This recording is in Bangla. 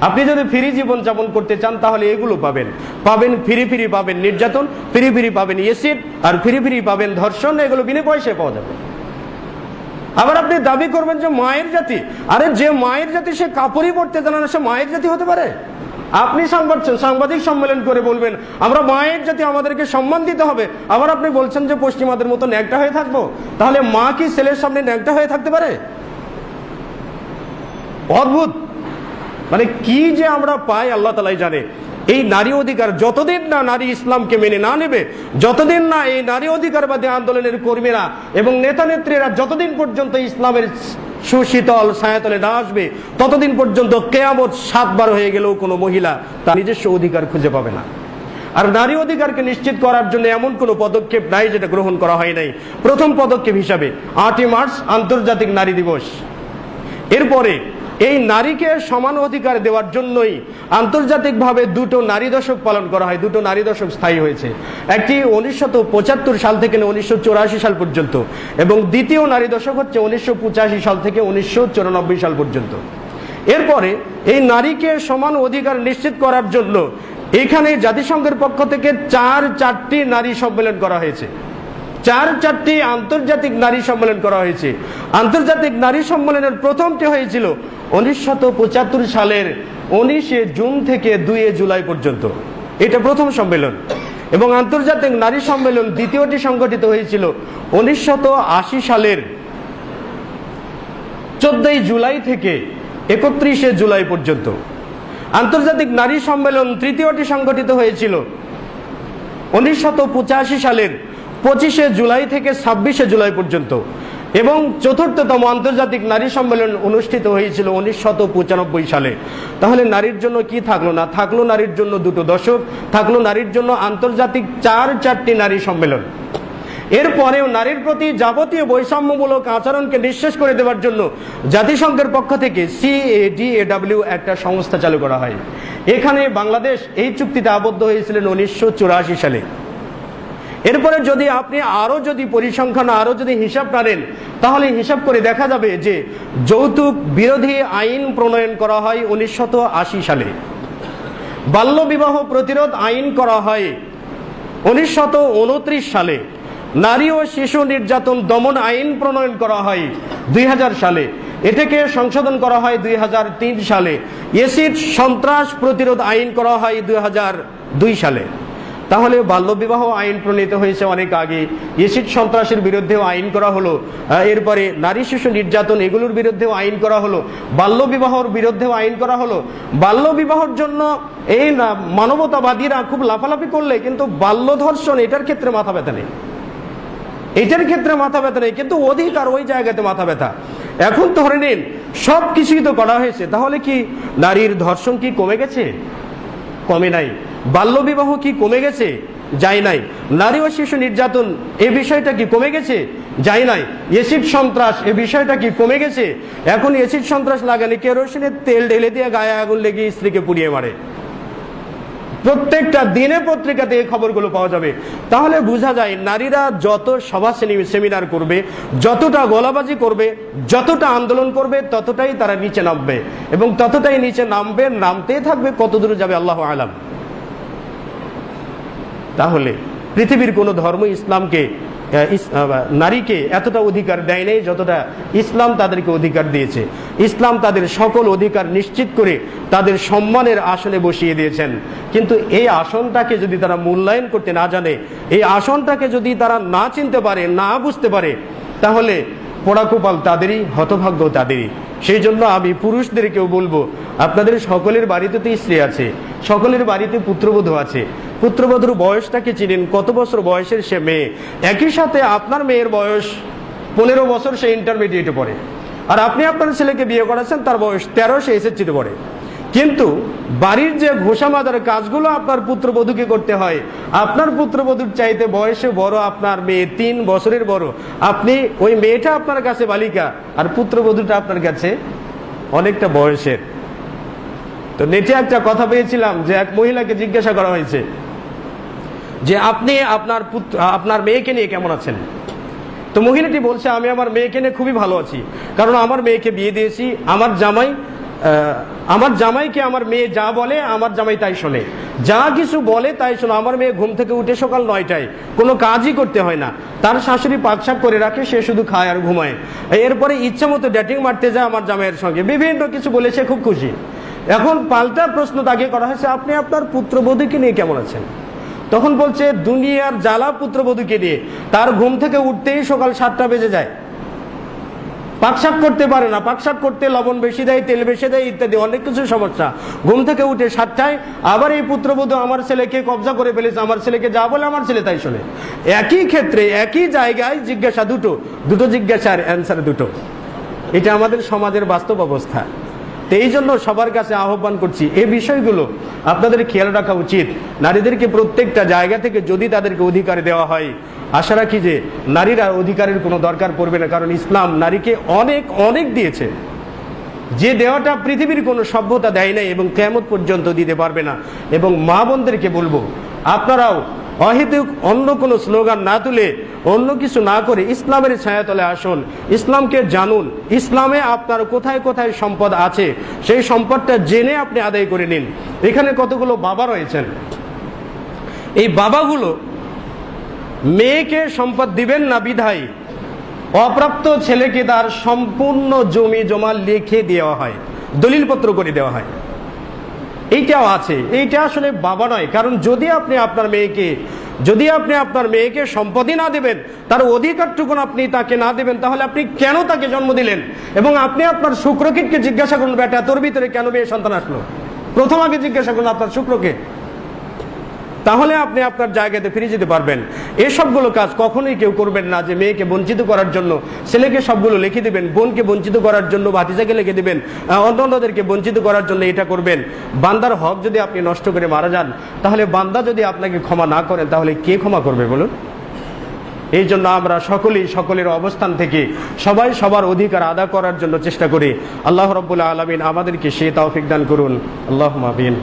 আপনি যদি ফ্রি জীবন যাপন করতে চান, তাহলে এগুলো পাবেন। পাবেন ফ্রি ফ্রি পাবেন নির্যাতন, ফ্রি ফ্রি পাবেন এসিড আর ফ্রি ফ্রি পাবেন ধর্ষণ, এগুলো বিনা পয়সায় পাওয়া যাবে। আবার আপনি দাবি করবেন যে মায়ের জাতি। আরে যে মায়ের জাতি, সে কাপড়ই পড়তে জানে না, সে মায়ের জাতি হতে পারে? আপনি সংবাদ সাংবাদিক সম্মেলন করে বলবেন, আমরা মায়ের জাতি, আমাদেরকে সম্মান দিতে হবে। আবার আপনি বলছেন যে পশ্চিমাদের মতো ন্যাংটা হয়ে থাকব। তাহলে মা কি ছেলের সামনে ন্যাংটা হয়ে থাকতে পারে? অদ্ভুত! মানে কি যে আমরা পাই, আল্লাহ তালাই জানে। এই নারী অধিকার যতদিন না নারী ইসলামকে মেনে না নেবে, যতদিন না এই নারী অধিকারবাদী আন্দোলনের কর্মীরা এবং নেতা নেত্রীরা যতদিন পর্যন্ত ইসলামের সুশীতল ছায়াতলে না আসবে, ততদিন পর্যন্ত কেয়ামত সাতবার হয়ে গেলেও কোনো মহিলা তার নিজস্ব অধিকার খুঁজে পাবে না। আর নারী অধিকারকে নিশ্চিত করার জন্য এমন কোনো পদক্ষেপ নাই যেটা গ্রহণ করা হয় নাই। প্রথম পদক্ষেপ হিসাবে আটই মার্চ আন্তর্জাতিক নারী দিবস। এরপরে এই নারীকে সমান অধিকার দেওয়ার জন্যই আন্তর্জাতিকভাবে দুটো নারী দশক পালন করা হয়, দুটো নারী দশক স্থায়ী হয়েছে। একটি উনিশশো সাল থেকে উনিশশো চুরাশি সাল পর্যন্ত এবং দ্বিতীয় নারী দশক হচ্ছে উনিশশো পঁচাশি সাল থেকে উনিশশো চুরানব্বই সাল পর্যন্ত। এরপরে এই নারীকে সমান অধিকার নিশ্চিত করার জন্য এখানে জাতিসংঘের পক্ষ থেকে চার চারটি নারী সম্মেলন করা হয়েছে। চার চারটি আন্তর্জাতিক নারী সম্মেলন করা হয়েছে। আন্তর্জাতিক নারী সম্মেলনের প্রথমটি হয়েছিল উনিশশত সালের উনিশে জুন থেকে দুই জুলাই পর্যন্ত। এটা প্রথম সম্মেলন। এবং আন্তর্জাতিক নারী সম্মেলন দ্বিতীয়টি সংগঠিত হয়েছিল উনিশশত সালের চোদ্দই জুলাই থেকে একত্রিশে জুলাই পর্যন্ত। আন্তর্জাতিক নারী সম্মেলন তৃতীয়টি সংগঠিত হয়েছিল উনিশশত সালের পঁচিশে জুলাই থেকে ছাব্বিশে জুলাই পর্যন্ত এবং চতুর্থতম আন্তর্জাতিক নারী সম্মেলন অনুষ্ঠিত হয়েছিল উনিশশত সালে। তাহলে নারীর জন্য কি থাকল না? থাকল নারীর জন্য দুটো দশক, থাকল নারীর জন্য আন্তর্জাতিক চার চারটি নারী সম্মেলন। এরপরেও নারীর প্রতি যাবতীয় বৈষম্যমূলক আচরণকে নিঃশেষ করে দেওয়ার জন্য জাতিসংঘের পক্ষ থেকে সিএডিএডাব্লিউ একটা সংস্থা চালু করা হয়। এখানে বাংলাদেশ এই চুক্তিতে আবদ্ধ হয়েছিলেন উনিশশো চুরাশি সালে। এরপরে যদি আপনি আরও যদি পরিসংখ্যান, আরও যদি হিসাব টানেন, তাহলে হিসাব করে দেখা যাবে যে যৌতুক বিরোধী আইন প্রণয়ন করা হয় উনিশশত সালে। বাল্যবিবাহ প্রতিরোধ আইন করা হয় উনিশশত সালে। নারী ও শিশু নির্যাতন দমন আইন প্রণয়ন করা হয় দুই হাজার সালে। এটাকে সংশোধন করা হয় দুই হাজার তিন সালে। এসিড সন্ত্রাস প্রতিরোধ আইন করা হয় দুই হাজার দুই সালে। তাহলে বাল্যবিবাহ আইন প্রণীত হয়েছে অনেক আগে। এসিড সন্ত্রাসের বিরুদ্ধেও আইন করা হলো। এরপরে নারী শিশু নির্যাতন এগুলোর বিরুদ্ধেও আইন করা হলো। বাল্যবিবাহর বিরুদ্ধেও আইন করা হলো। বাল্যবিবাহর জন্য এই মানবতাবাদীরা খুব লাফালাফি করলে কিন্তু বাল্য ধর্ষণ এটার ক্ষেত্রে মাথা ব্যথা নেই। এটার ক্ষেত্রে মাথা ব্যথা নেই, কিন্তু অধিকার ওই জায়গাতে মাথা ব্যথা। এখন ধরে নিন সব কিছুই তো করা হয়েছে। তাহলে কি নারীর ধর্ষণ কি কমে গেছে? কমে নাই। বাল্যবিবাহ কি কমে গেছে? যায় নাই। নারী ও শিশু নির্যাতন এ বিষয়টা কি কমে গেছে? যায় নাই। এসিড সন্ত্রাস এ বিষয়টা কি কমে গেছে? এখন এসিড সন্ত্রাস লাগালে কেরোসিনের তেল ঢেলে দিয়ে গায়ে আগুন লেগে স্ত্রীকে পুড়িয়ে মারে? প্রত্যেকটা দিনে পত্রিকাতে এই খবরগুলো পাওয়া যাবে। তাহলে বোঝা যায় নারীরা যত সভা সেমিনার করবে, যতটা গোলাবাজি করবে, যতটা আন্দোলন করবে, ততটাই তারা নিচে নামবে। এবং ততটাই নিচে নামবে, নামতেই থাকবে, কতদূর যাবে আল্লাহ আলাম। তাহলে পৃথিবীর কোনো ধর্ম ইসলামকে নারীকে এতটা অধিকার দেয় নেই যতটা ইসলাম তাদেরকে অধিকার দিয়েছে। ইসলাম তাদের সকল অধিকার নিশ্চিত করে তাদের সম্মানের আসনে বসিয়ে দিয়েছেন। কিন্তু এই আসনটাকে যদি তারা মূল্যায়ন করতে না জানে, এই আসনটাকে যদি তারা না চিনতে পারে, না বুঝতে পারে, তাহলে পোড়াকোপাল তাদেরই, হতভাগ্য তাদেরই। সেই জন্য আমি পুরুষদেরকেও বলব, আপনাদের সকলের বাড়িতে তো স্ত্রী আছে, সকলের বাড়িতে পুত্রবধূ আছে পুত্রবধূর বয়সটাকে চিনেন? কত বছর বয়সের সে মেয়ে? একই সাথে আপনার মেয়ের বয়স পনেরো বছর সে ইন্টারমিডিয়েটে পড়ে। আর আপনি আপনার ছেলেকে বিয়ে করাচ্ছেন তার বয়স তেরো, সে এসএসসিতে পড়ে। কিন্তু বাড়ির যে ঘোষা মাদার কাজগুলো আপনার পুত্রবধূকে করতে হয়, আপনার পুত্রবধূর চাইতে বয়সে বড় আপনার মেয়ে, তিন বছরের বড়। আপনি ওই মেয়েটা আপনার কাছে বালিকা, আর পুত্রবধূটা আপনার কাছে অনেকটা বয়সের। তো নেটে একটা কথা পেয়েছিলাম যে এক মহিলাকে জিজ্ঞাসা করা হয়েছে যে আপনি আপনার পুত্র, আপনার মেয়েকে নিয়ে কেমন আছেন? তো মহিলাটি বলছে, আমি আমার মেয়েকে নিয়ে খুবই ভালো আছি। কারণ আমার মেয়েকে বিয়ে দিয়েছি, আমার জামাই আমার জামাইকে আমার মেয়ে যা বলে, আমার জামাই তাই শোনে। যা কিছু বলে তাই শোনো। আমার মেয়ে ঘুম থেকে উঠে সকাল নয়টায়। কোনো কাজই করতে হয় না। তার শাশুড়ি পাকশাক করে রাখে, সে শুধু খায় আর ঘুমায়। এরপরে ইচ্ছা মতো ড্যাটিং মারতে যায় আমার জামাইয়ের সঙ্গে। বিভিন্ন কিছু বলে সে খুব খুশি। এখন পাল্টা প্রশ্ন তাকে করা হয়েছে, আপনি আপনার পুত্রবধূকে নিয়ে কেমন আছেন? তখন বলছে, দুনিয়ার জ্বালা পুত্রবধূকে দিয়ে তার ঘুম থেকে উঠতেই সকাল সাতটা বেজে যায়। পাকশাক করতে পারে না পাকশাক করতে লবণ বেশি দেয়, তেল বেশি দেয়, ইত্যাদি, অনেক কিছু সমস্যা। ঘুম থেকে উঠে সাতটায় আবার এই পুত্রবধূ আমার ছেলেকে কবজা করে ফেলেছে, আমার ছেলেকে যা বলে আমার ছেলে তাই শোনে। একই ক্ষেত্রে, একই জায়গায় জিজ্ঞাসা দুটো দুটো জিজ্ঞাসার অ্যান্সার দুটো। এটা আমাদের সমাজের বাস্তব অবস্থা। তো এই জন্য সবার কাছে আহ্বান করছি এই বিষয়গুলো আপনাদের খেয়াল রাখা উচিত। নারীদেরকে প্রত্যেকটা জায়গা থেকে যদি তাদেরকে অধিকার দেওয়া হয়, আশা রাখি যে নারীরা অধিকারের কোনো দরকার পড়বে না, কারণ ইসলাম নারীকে অনেক অনেক দিয়েছে। যে দেওয়াটা পৃথিবীর কোনো সভ্যতা দেয় নাই এবং কেমত পর্যন্ত দিতে পারবে না। এবং মা বোনদেরকে বলব, আপনারাও অহেতুক অন্য কোনো স্লোগান না তুলে অন্য কিছু না করে ইসলামের ছায়াতলে আসুন। ইসলামকে জানুন। ইসলামে আপনার কোথায় কোথায় সম্পদ আছে, সেই সম্পদটা জেনে আপনি আদায় করে নিন। এখানে কতগুলো বাবা রয়েছেন? এই বাবাগুলো মেয়েকে সম্পদ দিবেন না বিধায়। অপ্রাপ্ত ছেলেকে তার সম্পূর্ণ জমি জমা লিখে দেওয়া হয়, দলিলপত্র করে দেওয়া হয়। এইটাও আছে। এইটা আসলে বাবা নয়। কারণ যদি আপনি আপনার মেয়েকে, যদি আপনি আপনার মেয়েকে সম্পদই না দেবেন, তার অধিকারটুকু আপনি তাকে না দেবেন, তাহলে আপনি কেন তাকে জন্ম দিলেন? এবং আপনি আপনার শুক্রকিটকে জিজ্ঞাসা করুন, বেটা, তোর ভিতরে কেন মেয়ে সন্তান আসলো? প্রথম আগে জিজ্ঞাসা করুন আপনার শুক্রকে। তাহলে আপনি আপনার জায়গাতে ফিরে যেতে পারবেন। এসবগুলো কাজ কখনোই কেউ করবেন না যে মেয়েকে বঞ্চিত করার জন্য। ছেলেকে সবগুলো লিখে দিবেন, বোনকে বঞ্চিত করার জন্য ভাতিজাকে লিখে দিবেন অন্যান্যদেরকে বঞ্চিত করার জন্য এটা করবেন। বান্দার হক যদি আপনি নষ্ট করে মারা যান, তাহলে বান্দা যদি আপনাকে ক্ষমা না করেন, তাহলে কে ক্ষমা করবে বলুন? এই জন্য আমরা সকলেই সকলের অবস্থান থেকে সবাই সবার অধিকার আদা করার জন্য চেষ্টা করি। আল্লাহ রব্বুল্লাহ আলমিন আমাদেরকে সে তৌফিক দান করুন। আল্লাহ মাবিন